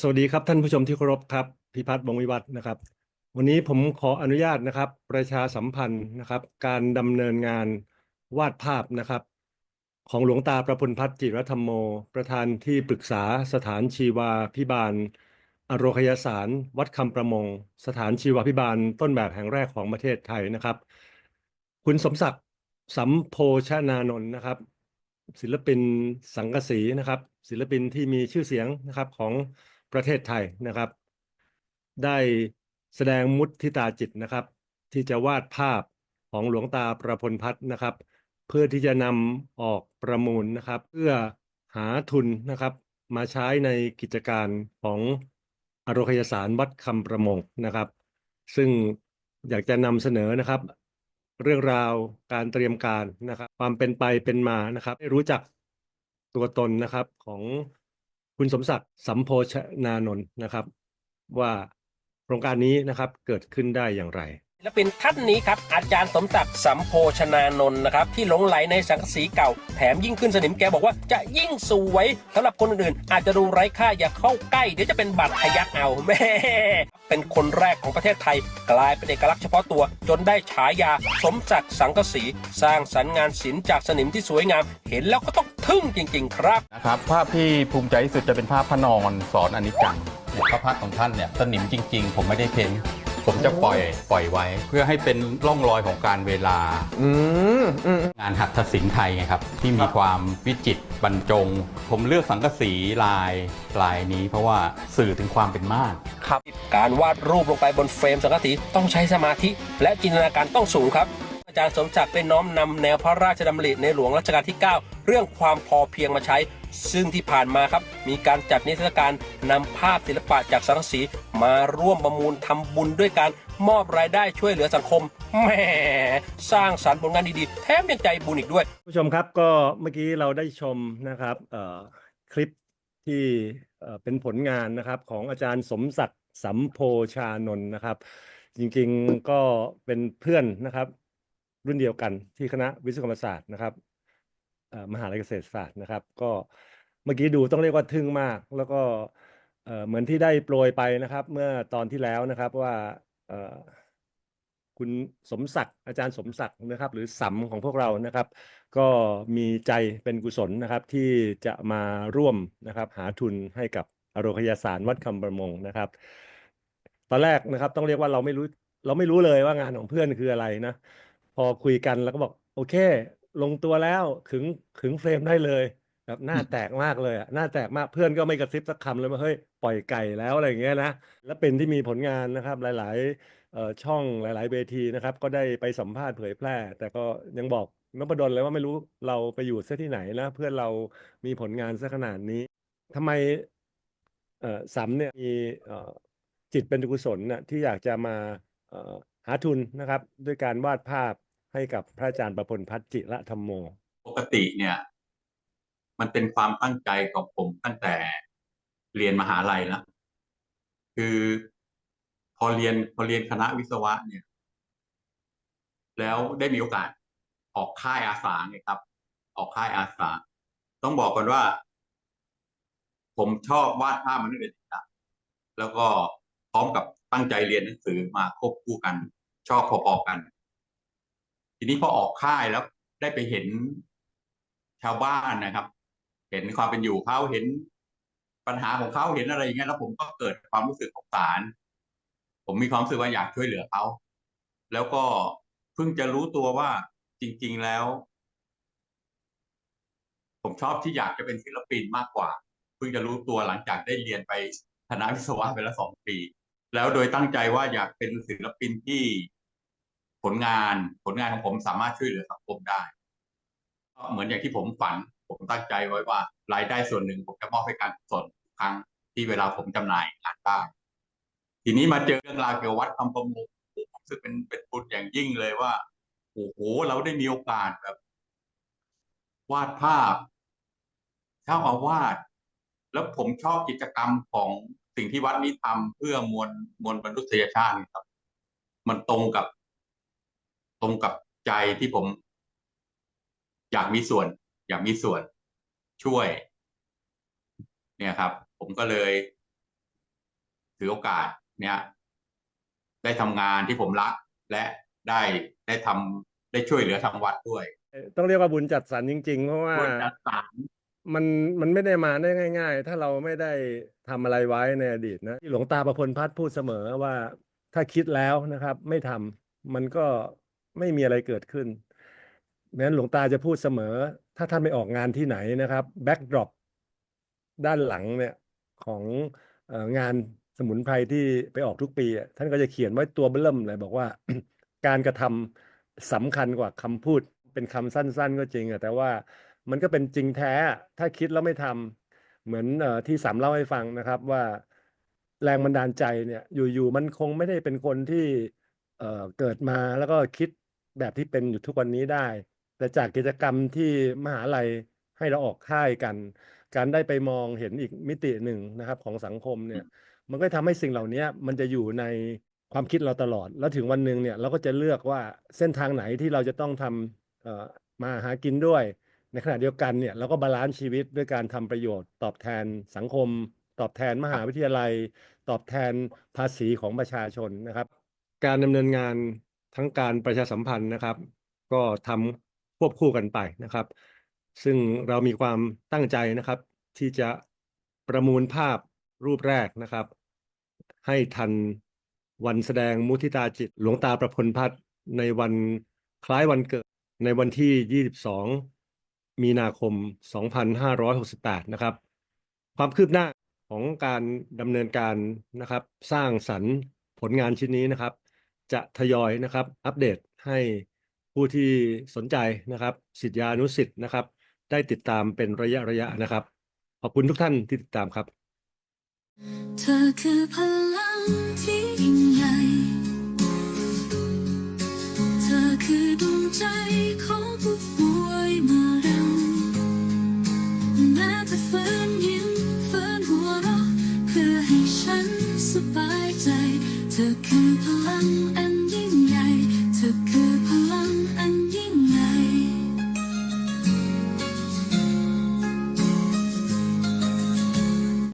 สวัสดีครับท่านผู้ชมที่เคารพครับพิพัฒน์วงวิวัฒน์นะครับ วันนี้ผมขออนุญาตนะครับ ประชาสัมพันธ์นะครับ การดำเนินงานวาดภาพนะครับ ของหลวงตาประพุนพัฒน์จิรธรรมโม ประธานที่ปรึกษาสถานชีวาพิบาล อโรคยสาร วัดคำประมง สถานชีวาพิบาลต้นแบบแห่งแรกของประเทศไทยนะครับ คุณสมศักดิ์สัมโพชนานนท์นะครับ ศิลปินสังกสีนะครับ ศิลปินที่มีชื่อเสียงนะครับของ ประเทศไทยนะครับ ได้แสดงมุทิตาจิตนะครับ ที่จะวาดภาพของหลวงตาประพลพัฒน์นะครับ เพื่อที่จะนำออกประมูลนะครับ เพื่อหาทุนนะครับ มาใช้ในกิจการของอโรคยสารวัดคำประมงนะครับ ซึ่งอยากจะนำเสนอนะครับ เรื่องราวการเตรียมการนะครับ ความเป็นไปเป็นมานะครับ ให้รู้จักตัวตนนะครับของ คุณสมศักดิ์สัมโพชนานนท์นะครับ ว่าโครงการนี้นะครับเกิดขึ้นได้อย่างไร ศิลปินท่านนี้ครับอาจารย์สมศักดิ์สัมโพชนานนท์นะครับที่หลงไหลในสังกะสีเก่า แถมยิ่งขึ้นสนิมแกบอกว่าจะยิ่งสวยสำหรับคนอื่นๆอาจจะดูไร้ค่าอย่าเข้าใกล้เดี๋ยวจะเป็นบัตรทะยักเอาแม่เป็นคนแรกของประเทศไทย กลายเป็นเอกลักษณ์เฉพาะตัว จนได้ฉายาสมศักดิ์สังกะสี สร้างสรรค์งานศิลป์จากสนิมที่สวยงาม เห็นแล้วก็ต้องทึ่งจริง ๆ ครับนะครับภาพที่ภูมิใจที่สุดจะเป็นภาพพระนอนสอนอนิจจังพระพักตร์ของท่านเนี่ยสนิมจริง ๆ ผมไม่ได้เพ้นท์ ผมจะปล่อยปล่อยไว้ เพื่อให้เป็นร่องรอยของการเวลา อืมอืม งานหัตถศิลป์ไทยไงครับ ที่มีความวิจิตรบรรจง ผมเลือกสังกะสีลายลายนี้ เพราะว่าสื่อถึงความเป็นม่านครับการวาดรูปลงไปบนเฟรมสังกะสีต้องใช้สมาธิ และจินตนาการต้องสูงครับ อาจารย์สมศักดิ์ได้น้อมนำแนวพระราชดำริในหลวงรัชกาลที่ 9 เรื่องความพอเพียงมาใช้ ซึ่งที่ผ่านมาครับมีการจัดนิทรรศการนำภาพศิลปะจากสังสีมาร่วมประมูลทำบุญด้วยการมอบรายได้ช่วยเหลือสังคมแหมสร้างสรรค์ผลงานดีๆ แถมยังใจบุญอีกด้วย ผู้ชมครับก็เมื่อกี้เราได้ชมนะครับคลิปที่เป็นผลงานนะครับของอาจารย์สมศักดิ์สัมโพชานนท์นะครับ จริงๆก็เป็นเพื่อนนะครับ รุ่นเดียวกันที่คณะวิศวกรรมศาสตร์นะครับมหาลัยเกษตรศาสตร์นะครับ ก็ เมื่อกี้ดูต้องเรียกว่าทึ่งมาก แล้วก็เหมือนที่ได้โปรยไปนะครับ เมื่อตอนที่แล้วนะครับว่าคุณสมศักดิ์อาจารย์สมศักดิ์นะครับ หรือสัมของพวกเรานะครับ ก็มีใจเป็นกุศลนะครับ ที่จะมาร่วมนะครับ หาทุนให้กับอโรคยสารวัดคำประมงนะครับ ตอนแรกนะครับ ต้องเรียกว่าเราไม่รู้เราไม่รู้เลยว่างานของเพื่อนคืออะไรนะ พอคุยกันแล้วก็บอกโอเค ลงตัวแล้วขึงขึงเฟรมได้เลย แบบหน้าแตกมากเลยอะหน้าแตกมากเพื่อนก็ไม่กระซิบสักคำเลยว่าเฮ้ยปล่อยไก่แล้วอะไรอย่างเงี้ยนะแล้วเป็นที่มีผลงานนะครับหลายๆเอ่อช่องหลาย ๆเวทีนะครับ ก็ได้ไปสัมภาษณ์เผยแพร่ แต่ก็ยังบอกนพดลเลยว่าไม่รู้เราไปอยู่ซะที่ไหนนะเพื่อนเรามีผลงานซะขนาดนี้ทำไมเอ่อสัมเนี่ยมีเอ่อจิตเป็นกุศลน่ะที่อยากจะมาเอ่อหาทุนนะครับ ด้วยการวาดภาพให้กับพระอาจารย์ประพลพัฒน์จิระธรรมโม ปกติเนี่ย มันเป็นความตั้งใจของผมตั้งแต่เรียนมหาลัยแล้วคือพอเรียนพอเรียนคณะวิศวะเนี่ย แล้วได้มีโอกาสออกค่ายอาสาไงครับ ออกค่ายอาสา ต้องบอกก่อนว่า ผมชอบวาดภาพมาตั้งแต่เด็กแล้วก็พร้อมกับตั้งใจเรียนหนังสือมาควบคู่กัน ชอบพอๆกัน ทีนี้พอออกค่ายแล้วได้ไปเห็นชาวบ้านนะครับ เห็นความเป็นอยู่เขาเห็นปัญหาของเขาเห็นอะไรอย่างเงี้ยแล้วผมก็เกิดความรู้สึกสงสาร ผมมีความรู้สึกว่าอยากช่วยเหลือเขาแล้วก็เพิ่งจะรู้ตัวว่าจริง ๆแล้ว ผมชอบที่อยากจะเป็นศิลปินมากกว่า เพิ่งจะรู้ตัวหลังจากได้เรียนไปคณะวิศวะไปแล้วสองปี แล้วโดยตั้งใจว่าอยากเป็นศิลปินที่ผลงานผลงานของผมสามารถช่วยเหลือสังคมได้เหมือนอย่างที่ผมฝัน ผมตั้งใจไว้ว่ารายได้ส่วนหนึ่งผมจะมอบให้การกุศลทุกครั้งที่เวลาผมจำหน่ายงานได้ทีนี้มาเจอเรื่องราวเกี่ยววัดคำประมงผมรู้สึกเป็นเป็นบุญอย่างยิ่งเลยว่าโอ้โหเราได้มีโอกาสแบบ วาดภาพเจ้าอาวาสแล้วผมชอบกิจกรรมของสิ่งที่วัดนี้ทำเพื่อมวลมวลมนุษยชาติครับ มันตรงกับ ตรงกับใจที่ผม อยากมีส่วน อยากมีส่วนช่วย เนี่ยครับ ผมก็เลย ถือโอกาส เนี่ย ได้ทำงานที่ผมรัก และได้ได้ทำได้ช่วยเหลือทางวัดด้วย ต้องเรียกว่าบุญจัดสรรจริง ๆ เพราะว่าด้วยจัดสรรมันมันไม่ได้มาได้ง่าย ๆ ถ้าเราไม่ได้ทำอะไรไว้ในอดีตนะที่หลวงตาประพลพัฒน์พูดเสมอว่าถ้าคิดแล้วนะครับ ไม่ทำมันก็ไม่มีอะไรเกิดขึ้นดัง นั้นหลวงตาจะพูดเสมอ ถ้าท่านไปออกงานที่ไหนนะครับแบ็กดรอปด้านหลังเนี่ยของงานสมุนไพรที่ไปออกทุกปี ท่านก็จะเขียนไว้ตัวเบิ่มเลยบอกว่า การกระทำสำคัญกว่าคำพูด เป็นคำสั้น ๆ ก็จริงอะแต่ว่ามันก็เป็นจริงแท้ ถ้าคิดแล้วไม่ทำเหมือนอที่สามเล่าให้ฟังนะครับว่าแรงบันดาลใจเนี่ยอยู่ๆมันคงไม่ได้เป็นคนที่เเกิดมาแล้วก็คิดแบบที่เป็นอยู่ทุกวันนี้ได้ แต่จากกิจกรรมที่มหาลัยให้เราออกค่ายกัน การได้ไปมองเห็นอีกมิติหนึ่งนะครับของสังคมเนี่ยมันก็ทำให้สิ่งเหล่านี้มันจะอยู่ในความคิดเราตลอด แล้วถึงวันหนึ่งเนี่ยเราก็จะเลือกว่าเส้นทางไหนที่เราจะต้องทำเอ่อมาหากินด้วย ในขณะเดียวกันเนี่ยเราก็บาลานซ์ชีวิตด้วยการทำประโยชน์ ตอบแทนสังคม ตอบแทนมหาวิทยาลัย ตอบแทนภาษีของประชาชนนะครับ การดำเนินงานทั้งการประชาสัมพันธ์นะครับ ก็ทำ ควบคู่กันไปนะครับ ซึ่งเรามีความตั้งใจนะครับ ที่จะประมูลภาพรูปแรกนะครับ ให้ทันวันแสดงมุทิตาจิตหลวงตาประพลพัฒน์ในวันคล้ายวันเกิดในวันที่ 22 มีนาคม 2568 นะครับ ความคืบหน้าของการดำเนินการนะครับ สร้างสรรค์ผลงานชิ้นนี้นะครับ จะทยอยนะครับ อัปเดตให้ ผู้ที่สนใจนะครับสิทธิานุสิทธ์นะครับ ได้ติดตามเป็นระยะระยะนะครับ ขอบคุณทุกท่านที่ติดตามครับ เธอคือพลังที่ยิ่งใหญ่ เธอคือดวงใจของผู้ป่วยมะเร็งแม้จะฟื้นยิ้มฟื้นหัวเราะเพื่อให้ฉันสบายใจ เธอคือพลัง